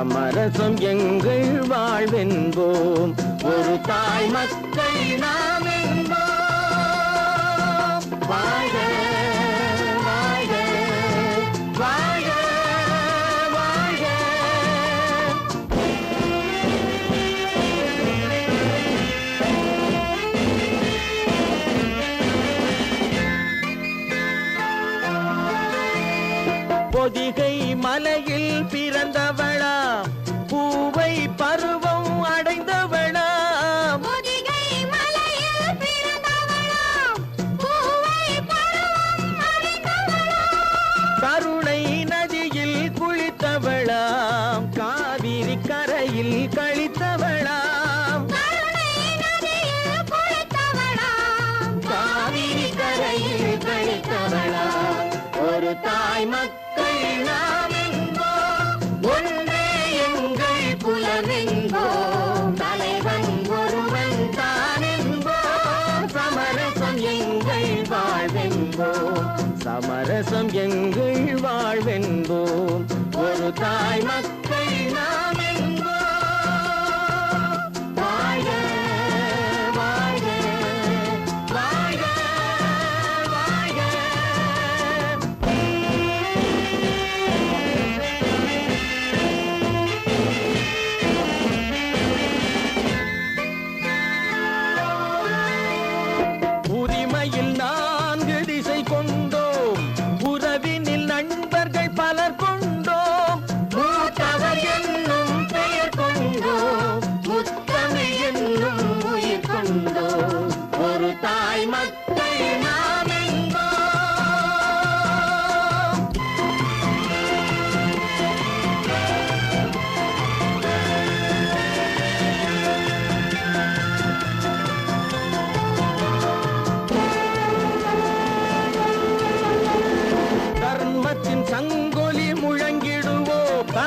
சமரசம் எங்கள் வாழ்வென்போம். ஒரு தாய் மக்கள் நாம் என்போம் வாழ்க நதியில் கழித்தவளாம் காவிரி கரையில் கழித்தவளாம் ஒரு தாய் மக்கள் நாம் ஒன்றே எங்கள் குலம் தலைவன் ஒருவன் சமரசம் எங்கள் வாழ்வென்போம் சமரசம் எங்கள்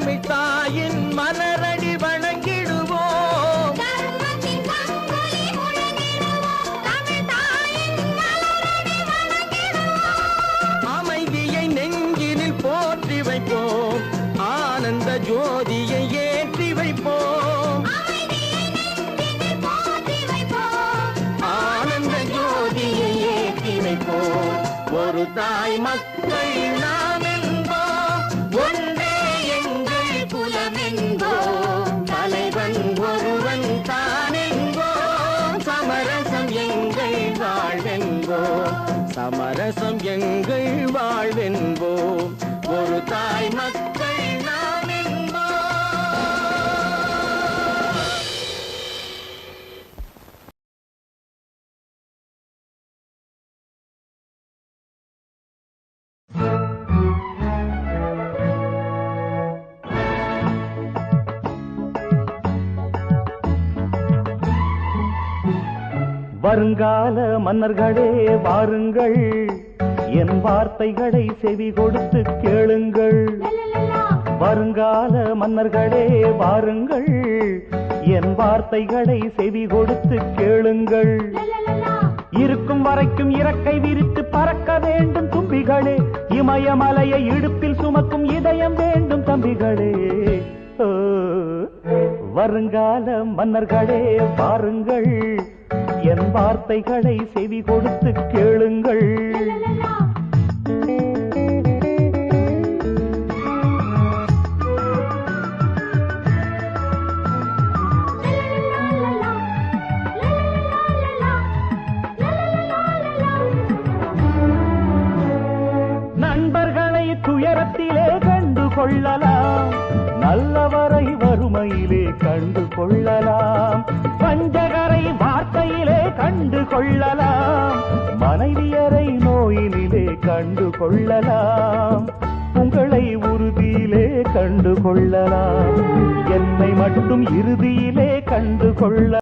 தமிழ் தாயின் மலரடி வணங்கிடுவோம். அமைதியை நெஞ்சினில் போற்றி வைப்போம். ஆனந்த ஜோதியை ஏற்றி வைப்போம் வைப்போம். ஆனந்த ஜோதியை ஏற்றி வைப்போம். ஒரு தாய் மக்கள் நாம் என்போம். வாழ்வென்போம் சமரசம் எங்கள் வாழ்வென்போம் ஒரு தாய் மக்கள் வருங்கால மன்னர்களே வாருங்கள். என் வார்த்தைகளை செவி கொடுத்து கேளுங்கள். வருங்கால மன்னர்களே வாருங்கள். என் வார்த்தைகளை செவி கொடுத்து கேளுங்கள். இருக்கும் வரைக்கும் இறக்கை விரித்து பறக்க வேண்டும் தும்பிகளே. இமயமலையை இடுப்பில் சுமக்கும் இதயம் வேண்டும் தம்பிகளே. வருங்கால மன்னர்களே பாருங்கள் என் வார்த்தைகளை செவி கொடுத்து கேளுங்கள். கொள்ளலாம். நல்லவரை வறுமையிலே கண்டு கொள்ளலாம். பஞ்சகரை வார்த்தையிலே கண்டு கொள்ளலாம். மனைவியரை நோயினிலே கண்டு கொள்ளலாம். உங்களை உறுதியிலே கண்டு கொள்ளலாம். என்னை மட்டும் இறுதியிலே கண்டு கொள்ள